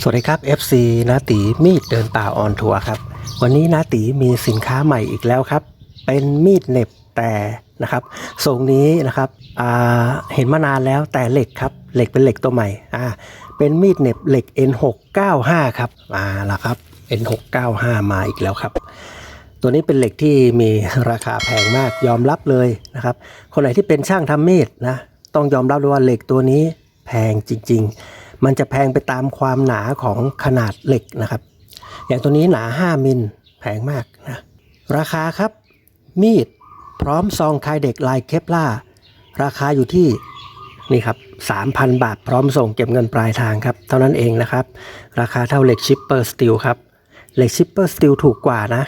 สวัสดีครับ FC นาตีมีดเดินป่าออนทัวร์ครับ วันนี้นาตีมีสินค้าใหม่อีกแล้วครับ เป็นมีดเน็บแต่นะครับทรงนี้นะครับเห็นมานานแล้วแต่เหล็กครับ เหล็กเป็นเหล็กตัวใหม่อ่าเป็นมีดเน็บเหล็ก N695 ครับมาแล้วครับ N695 มาอีกแล้วครับ ตัวนี้เป็นเหล็กที่มีราคาแพงมากยอมรับเลยนะครับ คนไหนที่เป็นช่างทำมีดนะต้องยอมรับเลยว่าเหล็กตัวนี้แพงจริง ๆ มันจะแพงไปตามความหนาของขนาดเหล็กนะครับ อย่างตัวนี้หนา 5 มิลแพงมากนะ ราคาครับ มีดพร้อมซองคายเด็กลายเคปล่าราคาอยู่ที่นี่ครับ 3,000 บาทพร้อมส่งเก็บเงินปลายทางครับ เท่านั้นเองนะครับ ราคาเท่าเหล็กชิปเปอร์สตีลครับ เหล็กชิปเปอร์สตีลถูกกว่านะ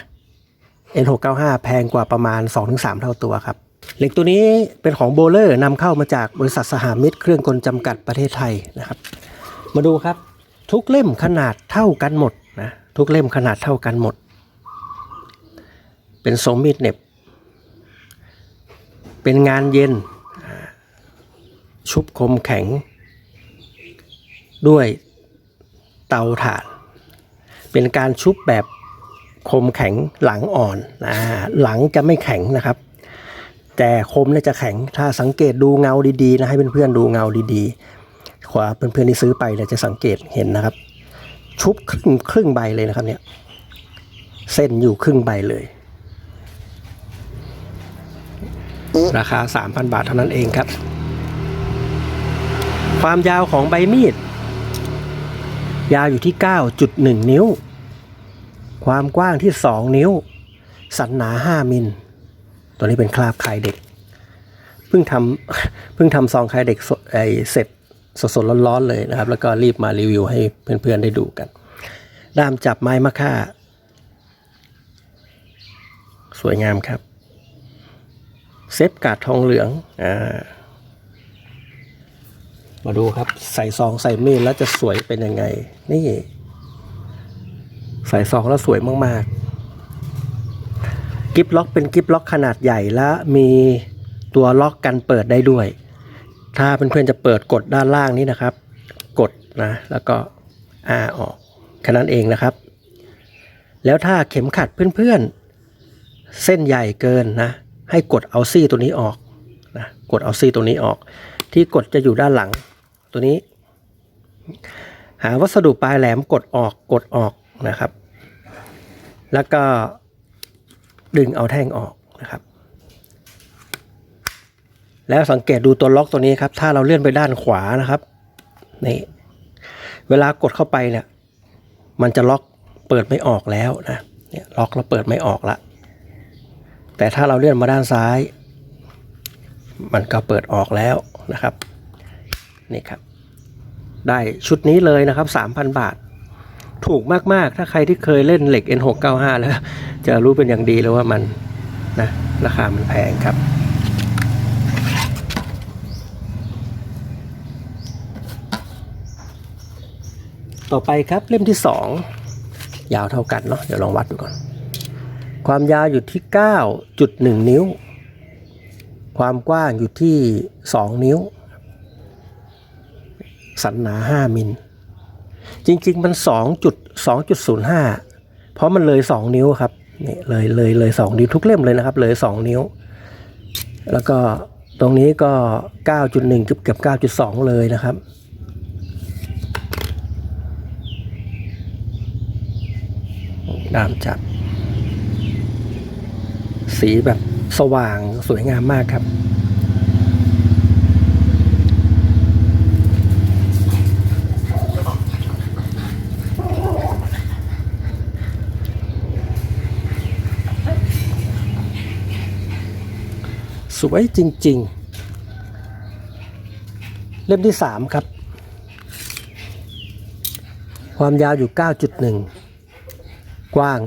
N695 แพงกว่าประมาณ 2-3 เท่าตัวครับ เหล็กตัวนี้เป็นของโบเลอร์นำเข้ามาจากบริษัทสหมิตรเครื่องกลจำกัดประเทศไทยนะครับ มาดูครับ ทุกเล่มขนาดเท่ากันหมดนะทุกเล่มขนาดเท่ากันหมด เป็นทรงมีดเน็บ เป็นงานเย็น ชุบคมแข็ง ด้วยเตาถ่าน เป็นการชุบแบบคมแข็งหลังอ่อนนะหลังจะไม่แข็งนะครับ แต่คมเนี่ยจะแข็งถ้าสังเกตดูเงาดีๆนะให้เพื่อนๆดูเงาดีๆ ขวาเพื่อนๆที่ซื้อไปเนี่ยจะสังเกตเห็นนะครับ ชุบครึ่งครึ่งใบเลยนะครับเนี่ยเส้นอยู่ครึ่งใบเลย ราคา 3,000 บาทเท่านั้นเองครับ ความยาวของใบมีด ยาวอยู่ที่ 9.1 นิ้ว ความกว้างที่ 2 นิ้ว สันหนา 5 มิล ตัวนี้เป็นคราบคายเด็ก เพิ่งทำเพิ่งทำซองคายเด็กไอเสร็จ สดๆร้อนๆเลยนะครับ แล้วก็รีบมารีวิวให้เพื่อนๆได้ดูกันด้ามจับไม้มะค่า สวยงามครับ เซฟกาดทองเหลืองอ่ามาดูครับ ใส่ซองใส่มีดแล้วจะสวยเป็นยังไง นี่ ใส่ซองแล้วสวยมากๆ กิฟล็อกเป็นกิฟล็อกขนาดใหญ่และมีตัวล็อกกันเปิดได้ด้วย ถ้าเพื่อนๆจะเปิดกดด้านล่างนี้นะครับ กดนะแล้วก็อาออกแค่นั้นเองนะครับ แล้วถ้าเข็มขัดเพื่อนๆ เส้นใหญ่เกินนะให้กดเอาซี่ตัวนี้ออกนะกดเอาซี่ตัวนี้ออก ที่กดจะอยู่ด้านหลังตัวนี้ หาวัสดุปลายแหลมกดออกกดออกนะครับ แล้วก็ดึงเอาแท่งออกนะครับ แล้วสังเกตดูตัวล็อกตัวนี้ครับ ถ้าเราเลื่อนไปด้านขวานะครับนี่เวลากดเข้าไปเนี่ย มันจะล็อกเปิดไม่ออกแล้วนะเนี่ยล็อกแล้วเปิดไม่ออกละแต่ถ้าเราเลื่อนมาด้านซ้าย มันก็เปิดออกแล้วนะครับนี่ครับ ได้ชุดนี้เลยนะครับ 3,000 บาท ถูกมาก ๆ ถ้าใครที่เคยเล่นเหล็ก N695 แล้ว จะรู้เป็นอย่างดีเลยว่ามันนะราคามันแพงครับ ต่อไปครับเล่มที่ 2 ยาวเท่ากันเนาะเดี๋ยวลองวัดดูก่อน ความยาวอยู่ที่ 9.1 นิ้ว ความกว้างอยู่ที่ 2 นิ้ว สันหนา 5 มิล จริงๆมัน 2.2.05 เพราะมันเลย 2 นิ้วครับนี่เลยเลยเลย2นิ้วทุกเล่มเลยนะครับเลย 2 นิ้ว แล้วก็ตรงนี้ก็ 9.1เกือบเกือบ9.2 เลยนะครับ ดามจับสีแบบสว่างสวยงามมากครับ สวยจริง ๆ เล่มที่ 3 ครับ ความยาวอยู่ 9.1 กว้าง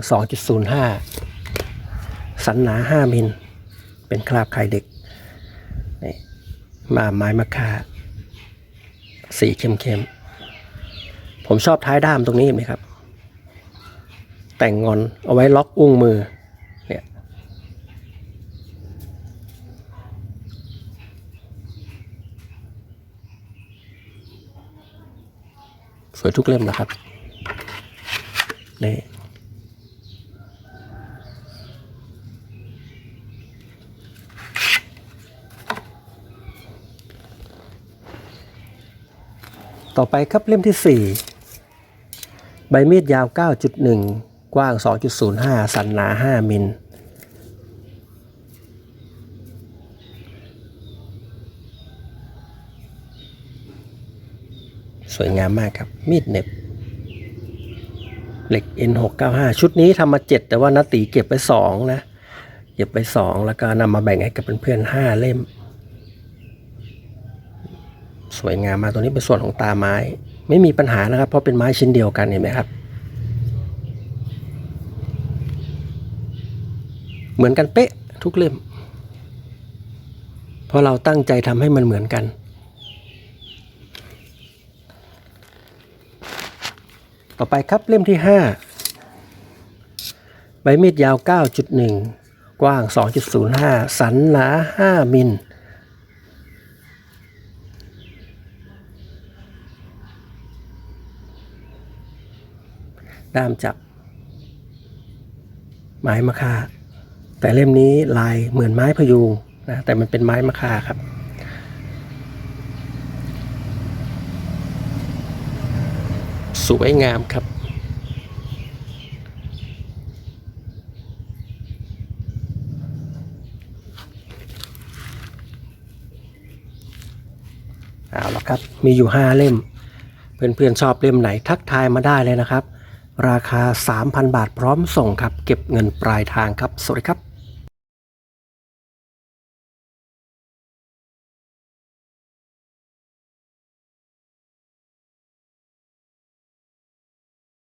2.05 สันหนา 5 มิล เป็นคราบไข่เด็กนี่มาไม้มะค่าสีเข้มๆ ผมชอบท้ายด้ามตรงนี้เห็นไหมครับ แต่งงอนเอาไว้ล็อกอุ้งมือเนี่ยสวยทุกเล่มนะครับนี่ ต่อไปครับเล่มที่ 4 ใบมีดยาว 9.1 กว้าง 2.05 สันหนา 5 มิลสวยงามมากครับ มีดเน็บ เหล็ก N695 ชุดนี้ทำมา 7 แต่ว่านาตีเก็บไป 2 นะ เก็บไป 2 แล้วก็นำมาแบ่งให้กับเพื่อนๆ5เล่ม สวยงามมากตัวนี้เป็นส่วนของตาไม้ ไม่มีปัญหานะครับ เพราะเป็นไม้ชิ้นเดียวกันเห็นไหมครับ เหมือนกันเป๊ะทุกเล่ม เพราะเราตั้งใจทำให้มันเหมือนกัน ต่อไปครับเล่มที่ 5 ใบมีดยาว 9.1 กว้าง 2.05 สันหนา 5 มิล ด้ามจับไม้มะค่าแต่เล่มนี้ลายเหมือนไม้พยุงนะแต่มันเป็นไม้มะค่าครับ สวยงามครับ เอาละครับ มีอยู่ 5 เล่ม เพื่อนๆชอบเล่มไหนทักทายมาได้เลยนะครับ ราคา 3,000 บาทพร้อมส่งครับ เก็บเงินปลายทางครับ สวัสดีครับ